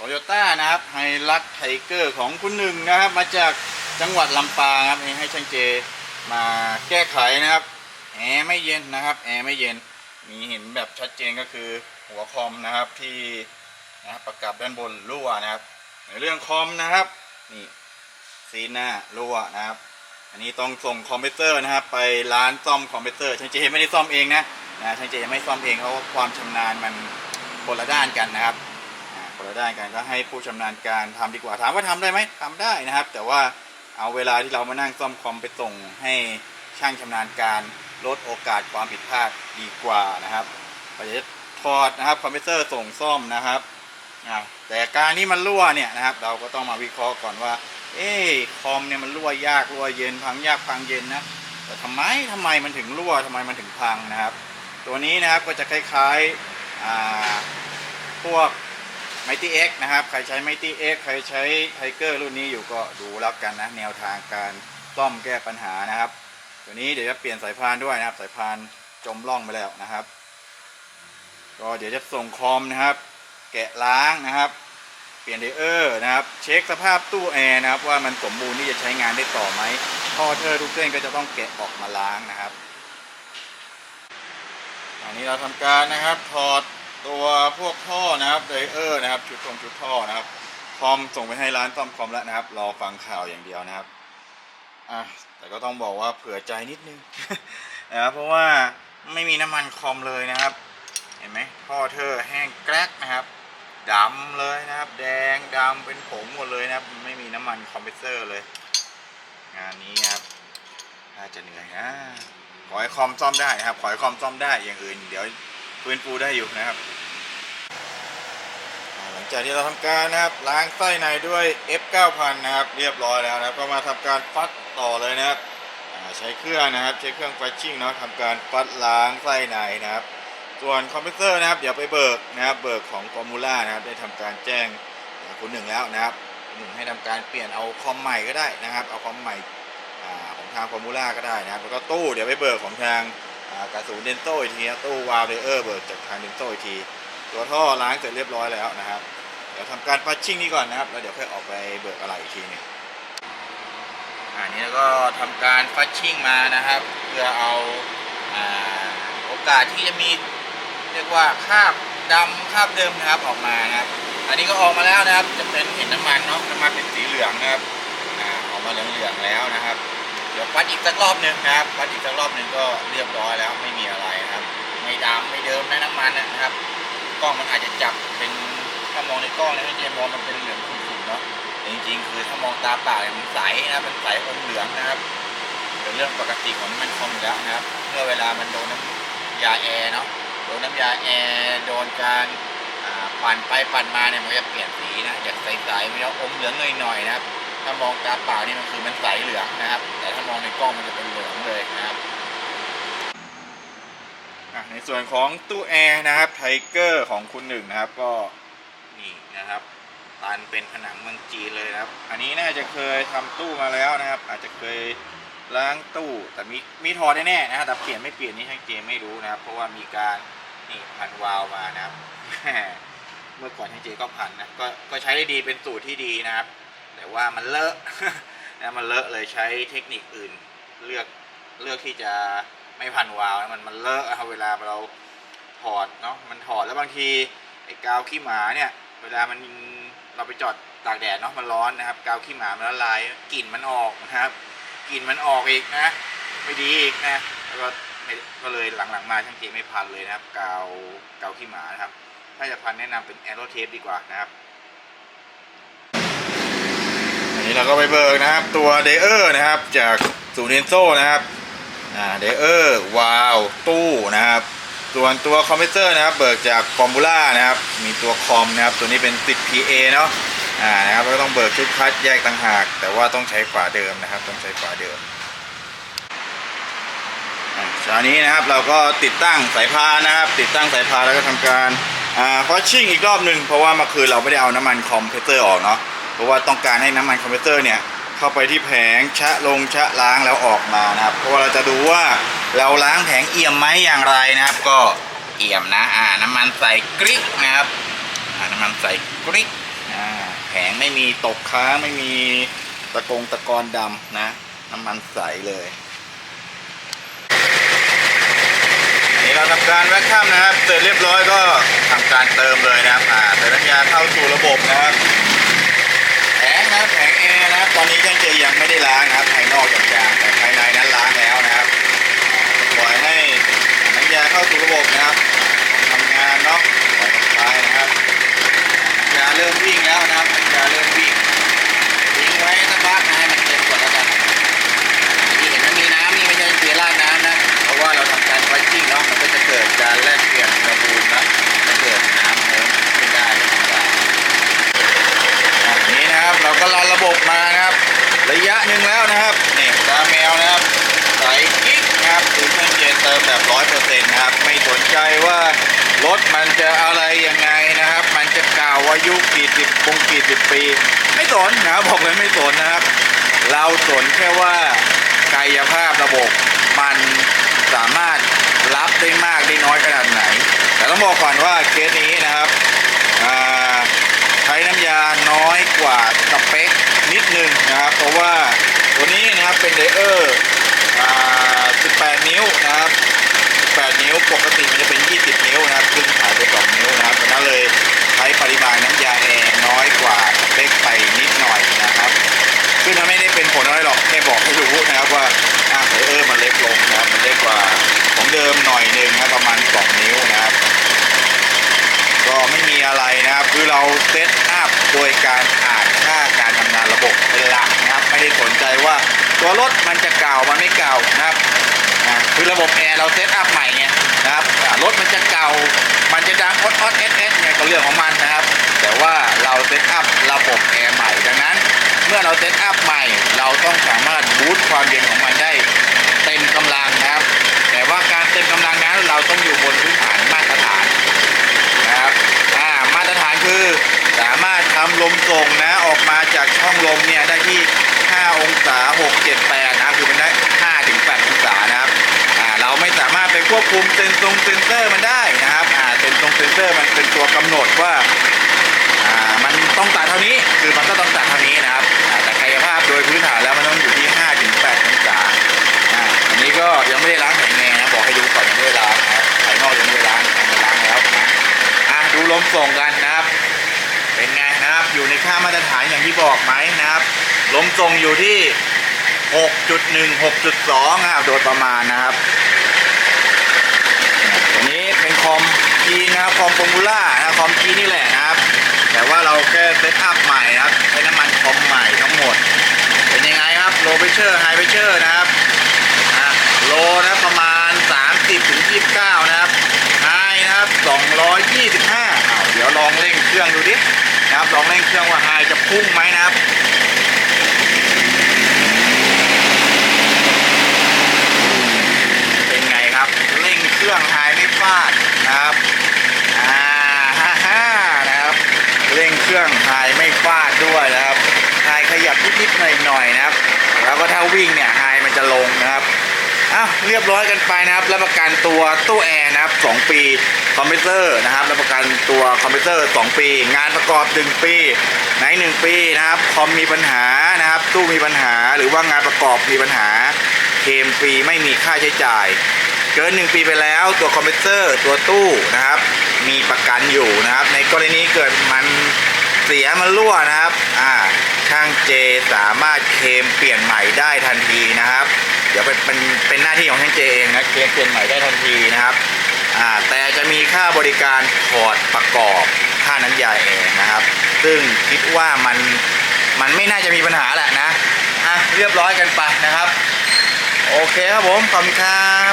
โตโยต้านะครับไฮรักไทเกอร์ของคุณหนึ่งนะครับ มาจากจังหวัดลำปางครับให้ช่างเจมาแก้ไขนะครับแอร์ไม่เย็นนะครับแอร์ไม่เย็นมีเห็นแบบชัดเจนก็คือหัวคอมนะครับที่นะรประกับด้านบนรั่วนะครับ ในเรื่องคอมนะครับนี่ซีนหน้ารั่วนะครับ อันนี้ต้องส่งคอมพิวเตอร์นะครับ ไปร้านซ่อมคอมพิวเตอร์ช่างเจไม่ได้ซ่อมเองนะนะช่างเจไม่ซ่อมเองเพราะความชำนาญมันคนละด้านกันนะครับ ละด้านกันก็ให้ผู้ชำนาญการทำดีกว่าถามว่าทำได้ไหมทำได้นะครับ แต่ว่าเอาเวลาที่เรามานั่งซ่อมคอมไปส่งให้ช่างชำนาญการลดโอกาสความผิดพลาดดีกว่านะครับเราจะถอดนะครับคอมพิวเตอร์ส่งซ่อมนะครับแต่การที่มันรั่วเนี่ยนะครับ เราก็ต้องมาวิเคราะห์ก่อนว่า เอ๊ะคอมเนี่ยมันรั่วยากรั่วเย็นพังยากพังเย็นนะแต่ทำไมทำไมมันถึงรั่วทำไมมันถึงพังนะครับ ตัวนี้นะครับก็จะคล้ายๆอ่าพวก Mighty X นะครับ ใครใช้ Mighty X ใครใช้ Tiger รุ่นนี้อยู่ก็ดูแล้วกันนะ แนวทางการซ่อมแก้ปัญหานะครับ ตัวนี้เดี๋ยวจะเปลี่ยนสายพานด้วยนะครับ สายพานจมร่องไปแล้วนะครับ ก็เดี๋ยวจะส่งคอมนะครับ แกะล้างนะครับ เปลี่ยนเดเออร์นะครับ เช็คสภาพตู้แอร์นะครับ ว่ามันสมบูรณ์ที่จะใช้งานได้ต่อไหมท่อเทอร์ทุกเส้นก็จะต้องแกะออกมาล้างนะครับอันนี้เราทำการนะครับถอด ตัวพวกท่อนะครับเดเออร์นะครับชุดตรงชุดท่อนะครับคอมส่งไปให้ร้านซ่อมคอมแล้วนะครับ รอฟังข่าวอย่างเดียวนะครับอะแต่ก็ต้องบอกว่าเผื่อใจนิดนึงนะครับเพราะว่าไม่มีน้ำมันคอมเลยนะครับ เห็นไหมท่อเทอแห้งแกรกนะครับดำเลยนะครับ แดงดำเป็นผงหมดเลยนะครับ ไม่มีน้ำมันคอมเพรสเซอร์เลย งานนี้ครับน่าจะเหนื่อยนะขอให้คอมซ่อมได้นะครับ ขอให้คอมซ่อมได้อย่างอื่น เดี๋ยว ฟื้นฟูได้อยู่นะครับ หลังจากที่เราทำการนะครับล้างไส้ในด้วย F9000 นะครับ เรียบร้อยแล้วนะครับ ก็มาทำการฟัดต่อเลยนะครับใช้เครื่องนะครับใช้เครื่องฟัชชิ่งเนาะทำการฟัดล้างไส้ในนะครับ ส่วนคอมพิวเตอร์นะครับเดี๋ยวไปเบิกนะครับเบิกของกอมูล่านะครับได้ทำการแจ้งคุณหนึ่งแล้วนะครับหนึ่งให้ทำการเปลี่ยนเอาคอมใหม่ก็ได้นะครับ เอาคอมใหม่ของทางฟอร์มูล่าก็ได้นะครับแล้วก็ตู้เดี๋ยวไปเบิกของทาง กระสูนเดนโต้อีกทีนะตู้วาล์วเดอร์เบิร์กจากทางเดนโต้อีกที ตัวท่อล้างเสร็จเรียบร้อยแล้วนะครับ เดี๋ยวทำการพัชชิ่งนี้ก่อนนะครับ แล้วเดี๋ยวค่อยออกไปเบิกอะไรอีกทีนึงอันนี้ก็ทำการฟัชชิ่งมานะครับ เพื่อเอาโอกาสที่จะมีเรียกว่าคราบดำคราบเดิมนะครับออกมานะครับ อันนี้ก็ออกมาแล้วนะครับ จะเป็นเห็นน้ำมันเนาะน้ำมันเป็นสีเหลืองนะครับออกมาเหลืองๆแล้วนะครับ เดี๋ยววัดอีกสักรอบหนึ่งครับวัดอีกสักรอบหนึ่งก็เรียบร้อยแล้วไม่มีอะไรครับ ไม่ดำไม่เดิมนะน้ำมันนะครับกล้องมันอาจจะจับเป็นถ้ามองในกล้องแล้วจะมองมันเป็นเหลืองขุ่นๆเนาะแต่จริงๆ คือถ้ามองตาเปล่ามันใสนะครับมันใสอมเหลืองนะครับเป็นเรื่องปกติของน้ำมันคอมอยู่แล้วนะครับ เมื่อเวลามันโดนน้ำยาแอร์เนาะโดนน้ำยาแอร์โดนการอ่าปั่นไปปั่นมาเนี่ยมันจะเปลี่ยนสีนะจากใสๆมันจะอมเหลืองหน่อยๆนะครับ ถ้ามองตาเปล่านี่มันคือมันใสเหลืองนะครับ แต่ถ้ามองในกล้องมันจะเป็นเหลืองเลยนะครับในส่วนของตู้แอร์นะครับไทเกอร์ของคุณหนึ่งนะครับก็นี่นะครับตันเป็นผนังเมืองจีนเลยนะครับ อันนี้น่าจะเคยทำตู้มาแล้วนะครับ อาจจะเคยล้างตู้แต่มีมีถอดแน่ๆนะครับแต่เปลี่ยนไม่เปลี่ยนนี่ช่างเจมไม่รู้นะครับ เพราะว่ามีการนี่พันวาล์วมานะครับ เมื่อก่อนช่างเจก็พันนะก็ก็ใช้ได้ดีเป็นสูตรที่ดีนะครับ แต่ว่ามันเลอะนะมันเลอะเลยใช้เทคนิคอื่น เลือกเลือกที่จะไม่พันวาล์วมันมันเลอะเอาเวลาเราถอดเนาะมันถอดแล้วบางทีไอ้กาวขี้หมาเนี่ย เวลามันเราไปจอดตากแดดเนาะมันร้อนนะครับ กาวขี้หมามันละลายกลิ่นมันออกนะครับกลิ่นมันออกอีกนะ ไม่ดีอีกนะแล้วก็ก็เลยหลังๆมาช่างเจไม่พันเลยนะครับ กาวกาวขี้หมานะครับ ถ้าจะพันแนะนำเป็นแอโรเทปดีกว่านะครับ อั นี้เราก็ไปเบิกนะครับ ตัวเดเออร์นะครับ จากศูนย์เนโซนะครับอ่าเดเออร์วาลตู้นะครับ ส่วนตัวคอมพิวเตอร์นะครับ เบิกจากฟอร์มูล่านะครับ มีตัวคอมนะครับ ตัวนี้เป็นติด PA เนาะอ่านะครับก็ต้องเบิกชุดคัดแยกต่างหาก แต่ว่าต้องใช้ฝาเดิมนะครับ ต้องใช้ฝาเดิมตอนนี้นะครับเราก็ติดตั้งสายพานนะครับ ติดตั้งสายพานแล้วก็ทำการอ่าฟอชชิ่งอีกรอบหนึ่งเพราะว่าเมื่อคืนเราไม่ได้เอาน้ำมันคอมเพรสเซอร์ออกเนาะ เพราะว่าต้องการให้น้ำมันคอมเพรสเซอร์เนี่ยเข้าไปที่แผงชะลงชะล้างแล้วออกมานะครับ เพราะว่าเราจะดูว่าเราล้างแผงเอี่ยมไหมอย่างไรนะครับ ก็เอี่ยมนะอ่าน้ำมันใส่กริ๊กนะครับอ่าน้ำมันใสกริ๊กอ่าแผงไม่มีตกค้างไม่มีตะกงตะกอนดำนะ น้ำมันใสเลยนี่เราทำการแวคคัมนะครับ เสร็จเรียบร้อยก็ทำการเติมเลยนะครับอ่าเติมน้ำยาเข้าสู่ระบบนะครับ แผงนะครับแผง ตอนนี้ช่างเจยังไม่ได้ล้างนะครับ ภายนอกอย่างจางแต่ภายในนั้นล้างแล้วนะครับ ปล่อยให้น้ำยาเข้าสู่ระบบนะครับทำงานเนาะปล่อยไปนะครับยาเริ่มวิ่งแล้วนะครับยาเริ่มวิ่งทิ้งไว้สักพักนะให้มันเต็มก่อนแล้วกัน นนะครับ ไม่สนใจว่ารถมันจะอะไรยังไงนะครับ มันจะกล่าวอายุกี่สิบปงกี่สิบปี ไม่สนนะบบอกเลยไม่สนนะครับ เราสนแค่ว่ากายภาพระบบมันสามารถรับได้มากได้น้อยขนาดไหน แต่ต้องบอกก่อนว่าเคสนี้นะครับใช้น้ำยาน้อยกว่าสเปคนิดนึงนะครับ เพราะว่าตัวนี้นะครับเป็นไดเออร์18 นิ้วนะครับ 8 นิ้ว ปกติมันจะเป็น 20 นิ้วนะครับซึ่งขายไป 2 นิ้วนะครับนั้นเลยใช้ปริมาณน้ำยาแอร์น้อยกว่าสเปคไปนิดหน่อยนะครับ ซึ่งมันไม่ได้เป็นผลอะไรหรอกแค่บอกให้รู้นะครับว่าอ่าไดเออมันเล็กลงนะครับมันเล็กกว่าของเดิมหน่อยหนึ่งนะครับประมาณ 2 นิ้วนะครับ ก็ไม่มีอะไรนะครับ คือเราเซตอัพโดยการอ่านค่าการทำงานระบบเป็นหลักนะครับ ไม่ได้สนใจว่าตัวรถมันจะเก่ามันไม่เก่านะครับ คือระบบแอร์เราเซตอัพใหม่ไงนะครับรถมันจะเก่า มันจะดังออดออดเอสเอสเนี่ยก็เรื่องของมันนะครับ แต่ว่าเราเซตอัพระบบแอร์ใหม่ดังนั้น เมื่อเราเซตอัพใหม่ เราต้องสามารถบูตความเย็นของมันได้เต็มกำลังนะครับ แต่ว่าการเต็มกำลังนั้นเราต้องอยู่บนพื้นฐานมาตรฐานนะครับมาตรฐานคือสามารถทำลมส่งนะออกมาจากช่องลมเนี่ยได้ที่ 5 องศา 6 7 8นะคือมันได้ ควบคุมเซนซงเซนเซอร์มันได้นะครับอ่าเซนซงเซนเซอร์มันเป็นตัวกำหนดว่าอ่ามันต้องตัดเท่านี้คือมันก็ต้องตัดเท่านี้นะครับแต่กายภาพโดยพื้นฐานแล้วมันต้องอยู่ที่5ถึง8องศาอ่าอันนี้ก็ยังไม่ได้ล้างแผงแงนะบอกให้ดูก่อนยังไม่ได้ล้างนะครับภายนอกยังไม่ได้ล้างภายในล้างแล้วอะดูลมส่งกันนะครับ เป็นไงนะครับอยู่ในค่ามาตรฐานอย่างที่บอกไหมนะครับลมส่งอยู่ที่6.1 6.2นะครับโดยประมาณนะครับตัวนี้เป็นคอมจีนนะ คอมฟอร์มูล่านะคอมจีนี่แหละนะครับ แต่ว่าเราแค่เซตอัพใหม่นะครับใช้น้ำมันคอมใหม่ทั้งหมด เป็นยังไงครับโลเ r เชอร์ไฮเ r เชอร์นะครับอะโลนะประมาณ 30ถึง29 นะครับไฮนะครับ 225อ้าเดี๋ยวลองเร่งเครื่องดูดินะครับลองเร่งเครื่องว่าไฮจะพุ่งไหมนะครับเป็นไงครับเร่งเครื่องไฮไม่พลาดนะครับอ่าฮ่าฮ่านะครับ เครื่องไฮไม่ฟาดด้วยนะครับไฮขยับนิดๆหน่อยๆนะครับ แล้วก็ถ้าวิ่งเนี่ยไฮมันจะลงนะครับอ้าวเรียบร้อยกันไปนะครับรับประกันตัวตู้แอร์นะครับ 2 ปีคอมพิวเตอร์นะครับรับประกันตัวคอมพิวเตอร์ 2 ปี งานประกอบ 1 ปีใน1ปีนะครับคอมมีปัญหานะครับ ตู้มีปัญหาหรือว่างานประกอบมีปัญหาเคมฟรีไม่มีค่าใช้จ่าย เกิน 1 ปีไปแล้วตัวคอมพิวเตอร์ตัวตู้นะครับ มีประกันอยู่นะครับ ในกรณีเกิดมัน เสียมันรั่วนะครับ อ่า ช่างเจสามารถเคลมเปลี่ยนใหม่ได้ทันทีนะครับ เดี๋ยวเป็นเป็นเป็นหน้าที่ของช่างเจเองนะ เคลมเปลี่ยนใหม่ได้ทันทีนะครับ อ่า แต่จะมีค่าบริการถอดประกอบค่าน้ำยาเองนะครับ ซึ่งคิดว่ามันมันไม่น่าจะมีปัญหาแหละนะ อะ เรียบร้อยกันไปนะครับ โอเคครับผม ขอบคุณครับ